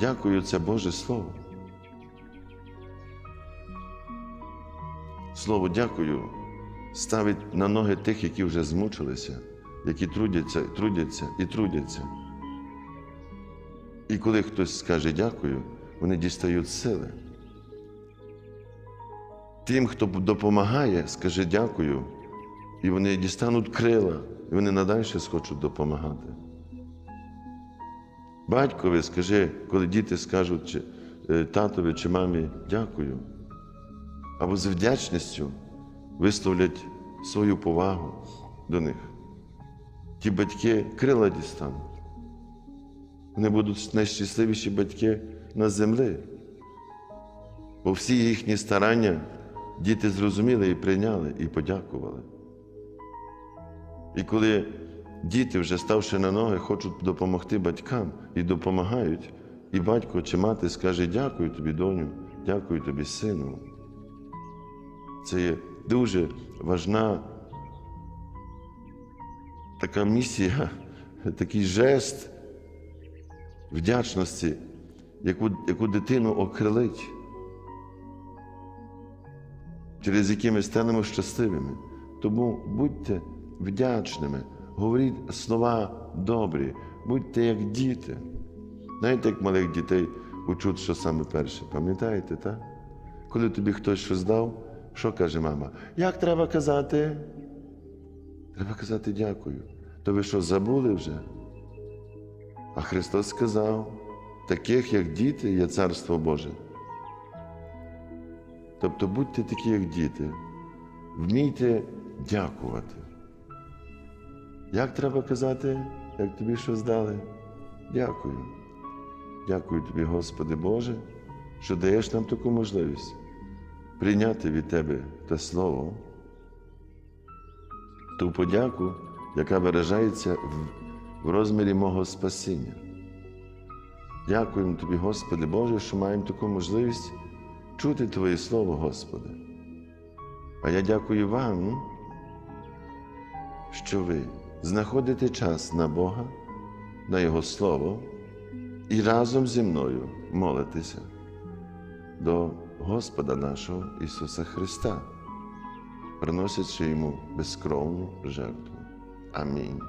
дякую це Боже Слово. Слово дякую ставить на ноги тих, які вже змучилися, які трудяться, трудяться і трудяться. І коли хтось скаже дякую, вони дістають сили. Тим, хто допомагає, скаже дякую, і вони дістануть крила, і вони надалі схочуть допомагати. Батькові скажи, коли діти скажуть чи, е, татові чи мамі дякую, або з вдячністю висловлять свою повагу до них. Ті батьки крила дістануть. Вони будуть найщасливіші батьки на землі. Бо всі їхні старання діти зрозуміли і прийняли, і подякували. І коли діти, вже ставши на ноги, хочуть допомогти батькам і допомагають, і батько чи мати скаже дякую тобі, доню, дякую тобі, сину. Це є дуже важна така місія, такий жест вдячності, яку, яку дитину окрилить, через які ми станемо щасливими. Тому будьте вдячними, говоріть слова добрі, будьте як діти. Знаєте, як малих дітей учуть, що саме перше, пам'ятаєте, так? Коли тобі хтось щось дав, що каже мама? Як треба казати? Треба казати дякую. То ви що забули вже? А Христос сказав, таких, як діти, є Царство Боже. Тобто будьте такі, як діти, вмійте дякувати. Як треба казати, як тобі щось дали? Дякую. Дякую тобі, Господи Боже, що даєш нам таку можливість прийняти від Тебе те Слово, ту подяку, яка виражається в, в розмірі мого спасіння. Дякуємо Тобі, Господи Боже, що маємо таку можливість чути Твоє Слово, Господи. А я дякую вам, що ви знаходите час на Бога, на Його Слово і разом зі мною молитися до Господа нашого Ісуса Христа, приносячи Йому безкровну жертву. Амінь.